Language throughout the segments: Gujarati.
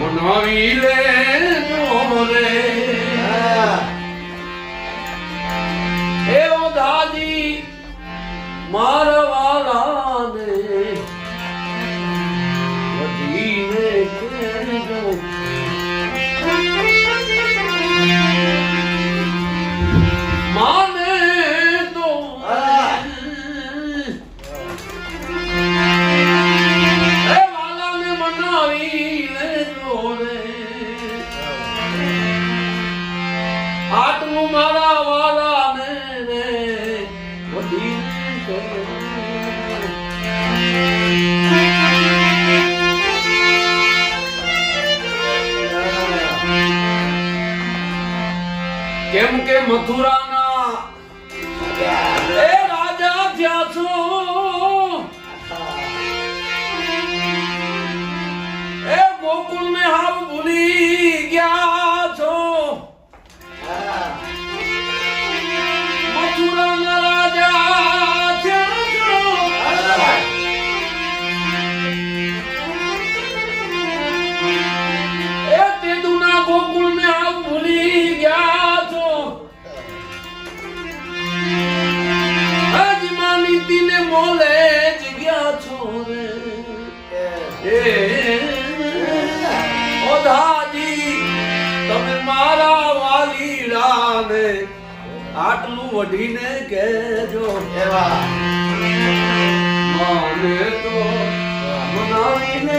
મનાવી લે રે હે. દાદી મારા કેમ કે મથુરાના એ રાજા થયા છો એ ગોકુલ ને હાવ ભૂલી નીતિને મોલે જ ગયા છો ઓ દાદી તમે મારા વાલીડાને આટલું વઢીને કહેજો. માને તો મનાવીને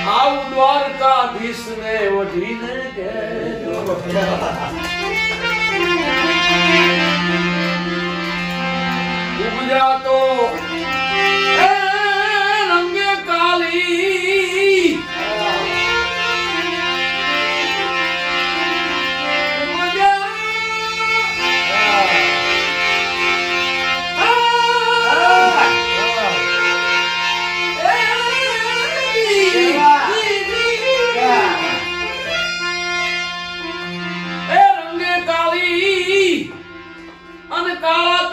વધીને આવું દ્વારકાધીશ ને વઢીને કહેજો. કાળા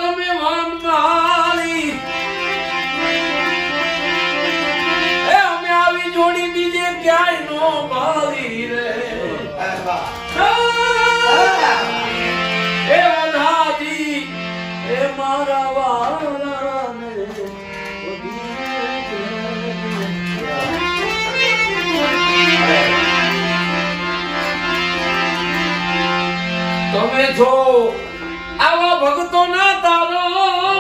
એ અમે આવી જોડી બીજે ક્યાંય નો ભાળી રે. એ મારા વાળાને તમે છો ભક્તો ના તારણ